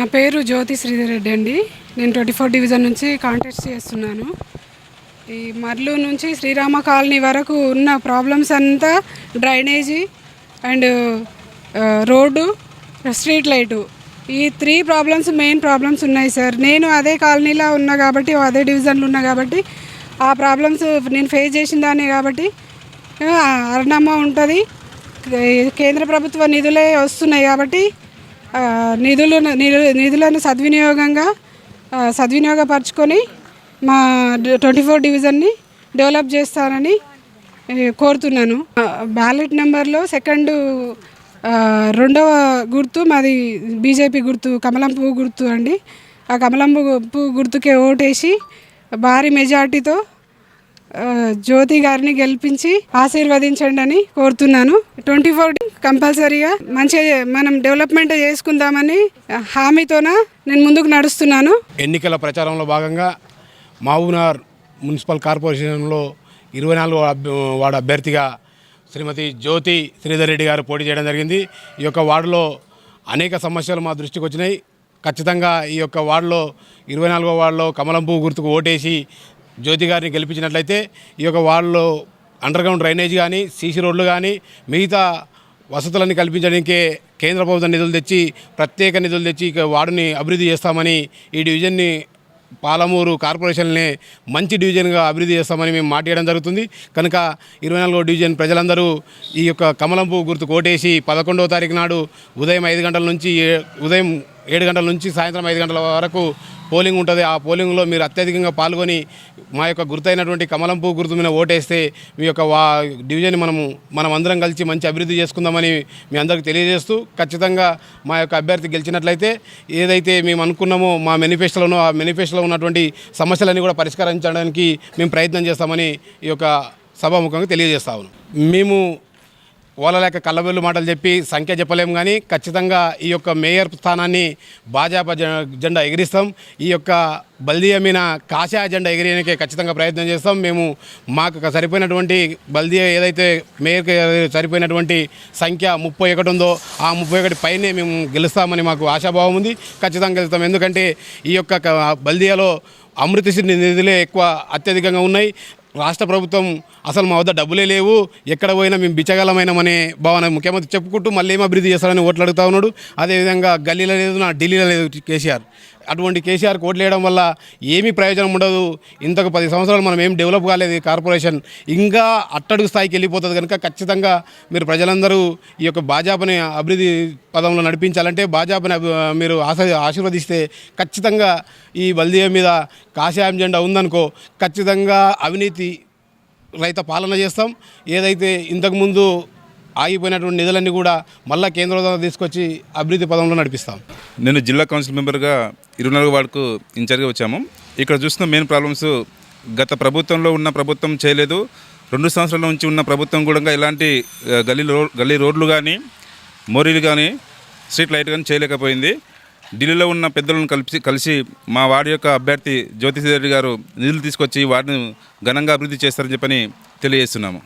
నా పేరు జ్యోతి శ్రీధర్ రెడ్డి అండి. నేను ట్వంటీ ఫోర్ డివిజన్ నుంచి కాంటాక్ట్ చేస్తున్నాను. ఈ మర్లు నుంచి శ్రీరామ కాలనీ వరకు ఉన్న ప్రాబ్లమ్స్ అంతా drainage and road street light. ఈ త్రీ ప్రాబ్లమ్స్ మెయిన్ ప్రాబ్లమ్స్ ఉన్నాయి సార్. నేను అదే కాలనీలో ఉన్నా కాబట్టి అదే డివిజన్లో ఉన్నా కాబట్టి ఆ ప్రాబ్లమ్స్ నేను ఫేస్ చేసిన దాన్ని కాబట్టి అరణమ్మ అరుణమ్మ ఉంటుంది. కేంద్ర ప్రభుత్వ నిధులే వస్తున్నాయి కాబట్టి నిధులు నిధులు- నిధులను సద్వినియోగంగా సద్వినియోగపరచుకొని మా ట్వంటీ ఫోర్ డివిజన్ని డెవలప్ చేస్తానని కోరుతున్నాను. బ్యాలెట్ నెంబర్లో సెకండ్ రెండవ గుర్తు మాది బీజేపీ గుర్తు కమలం పువ్వు గుర్తు అండి. ఆ కమలం పువ్వు పువ్వు గుర్తుకే ఓటేసి భారీ మెజార్టీతో జ్యోతి గారిని గెలిపించి ఆశీర్వదించండి అని కోరుతున్నాను. ట్వంటీ ఫోర్ కంపల్సరీగా మంచిగా మనం డెవలప్మెంట్ చేసుకుందామని హామీతోన నేను ముందుకు నడుస్తున్నాను. ఎన్నికల ప్రచారంలో భాగంగా మహబూబ్నగర్ మున్సిపల్ కార్పొరేషన్లో ఇరవై నాలుగో వార్డు అభ్యర్థిగా శ్రీమతి జ్యోతి శ్రీధర్ రెడ్డి గారు పోటీ చేయడం జరిగింది. ఈ యొక్క వార్డులో అనేక సమస్యలు మా దృష్టికి వచ్చినాయి. ఖచ్చితంగా ఈ యొక్క వార్డులో ఇరవై నాలుగో వార్డులో కమలం పువ్వు గుర్తుకు ఓటేసి జ్యోతి గారిని గెలిపించినట్లయితే ఈ యొక్క వార్డులో అండర్ గ్రౌండ్ డ్రైనేజ్ కానీ సీసీ రోడ్లు కానీ మిగతా వసతులను కల్పించడానికే కేంద్ర ప్రభుత్వం నిధులు తెచ్చి ప్రత్యేక నిధులు తెచ్చి ఇక వార్డుని అభివృద్ధి చేస్తామని ఈ డివిజన్ని పాలమూరు కార్పొరేషన్ని మంచి డివిజన్గా అభివృద్ధి చేస్తామని మేము మాట్లాడడం జరుగుతుంది. కనుక ఇరవై నాలుగో డివిజన్ ప్రజలందరూ ఈ యొక్క కమలంపు గుర్తు కోటేసి పదకొండవ తారీఖు నాడు ఉదయం ఐదు గంటల నుంచి ఉదయం ఏడు గంటల నుంచి సాయంత్రం ఐదు గంటల వరకు పోలింగ్ ఉంటుంది. ఆ పోలింగ్లో మీరు అత్యధికంగా పాల్గొని మా యొక్క గుర్తైనటువంటి కమలంపు గుర్తు మీద ఓటేస్తే మీ యొక్క వా డివిజన్ మనము మనం అందరం కలిసి మంచి అభివృద్ధి చేసుకుందామని మీ అందరికి తెలియజేస్తూ ఖచ్చితంగా మా యొక్క అభ్యర్థి గెలిచినట్లయితే ఏదైతే మేము అనుకున్నామో మా మేనిఫెస్టోలోనో ఆ మేనిఫెస్టోలో ఉన్నటువంటి సమస్యలన్నీ కూడా పరిష్కరించడానికి మేము ప్రయత్నం చేస్తామని ఈ యొక్క సభాముఖంగా తెలియజేస్తా ఉన్నాం. మేము ఓలలేక కళ్ళబెల్లు మాటలు చెప్పి సంఖ్య చెప్పలేము కానీ ఖచ్చితంగా ఈ యొక్క మేయర్ స్థానాన్ని భాజపా జెండా ఎగిరిస్తాం. ఈ యొక్క బల్దియా మీద కాషాయ జెండా ఎగిరేయడానికే ఖచ్చితంగా ప్రయత్నం చేస్తాం. మేము మాకు సరిపోయినటువంటి బల్దీ ఏదైతే మేయర్కి సరిపోయినటువంటి సంఖ్య ముప్పై ఒకటి ఉందో ఆ ముప్పై ఒకటి పైనే మేము గెలుస్తామని మాకు ఆశాభావం ఉంది. ఖచ్చితంగా గెలుస్తాం. ఎందుకంటే ఈ యొక్క క- బల్దియాలో అమృతశ్రీ నిధులే ఎక్కువ అత్యధికంగా ఉన్నాయి. రాష్ట్ర ప్రభుత్వం అసలు మా వద్ద డబ్బులే లేవు. ఎక్కడ పోయినా మేము బిచ్చగలమైనమనే భావన ముఖ్యమంత్రి చెప్పుకుంటూ మళ్ళీ ఏం అభివృద్ధి చేస్తారని ఓట్లు అడుగుతా ఉన్నాడు. అదేవిధంగా గల్లీలో లేదు నా ఢిల్లీలో లేదు కేసీఆర్. అటువంటి కేసీఆర్ ఓట్లు వేయడం వల్ల ఏమీ ప్రయోజనం ఉండదు. ఇంతకు పది సంవత్సరాలు మనం ఏం డెవలప్ కాలేదు ఈ కార్పొరేషన్. ఇంకా అట్టడుగు స్థాయికి వెళ్ళిపోతుంది కనుక ఖచ్చితంగా మీరు ప్రజలందరూ ఈ యొక్క భాజపాని అభివృద్ధి పదంలో నడిపించాలంటే భాజపాని అభి- మీరు ఆశ ఆశీర్వదిస్తే ఖచ్చితంగా ఈ బల్దియా మీద కాషాయం జెండా ఉందనుకో ఖచ్చితంగా అవినీతి రైత పాలన చేస్తాం. ఏదైతే ఇంతకుముందు ఆగిపోయినటువంటి నిధులన్నీ కూడా మళ్ళా కేంద్ర ద్వారా తీసుకొచ్చి అభివృద్ధి పదంలో నడిపిస్తాం. నేను జిల్లా కౌన్సిల్ మెంబర్గా ఇరవై నాలుగు వార్డుకు ఇన్ఛార్జ్గా వచ్చాము. ఇక్కడ చూస్తున్న మెయిన్ ప్రాబ్లమ్స్ గత ప్రభుత్వంలో ఉన్న ప్రభుత్వం చేయలేదు. రెండు సంవత్సరాల నుంచి ఉన్న ప్రభుత్వం కూడా ఎలాంటి గల్లీ గల్లీ రోడ్లు కానీ మోరీలు కానీ స్ట్రీట్ లైట్ కానీ చేయలేకపోయింది. ఢిల్లీలో ఉన్న పెద్దలను కలిసి కలిసి మా వార్డు యొక్క అభ్యర్థి జ్యోతిష్ రెడ్డి గారు నిధులు తీసుకొచ్చి వార్డును ఘనంగా అభివృద్ధి చేస్తారని చెప్పని తెలియజేస్తున్నాము.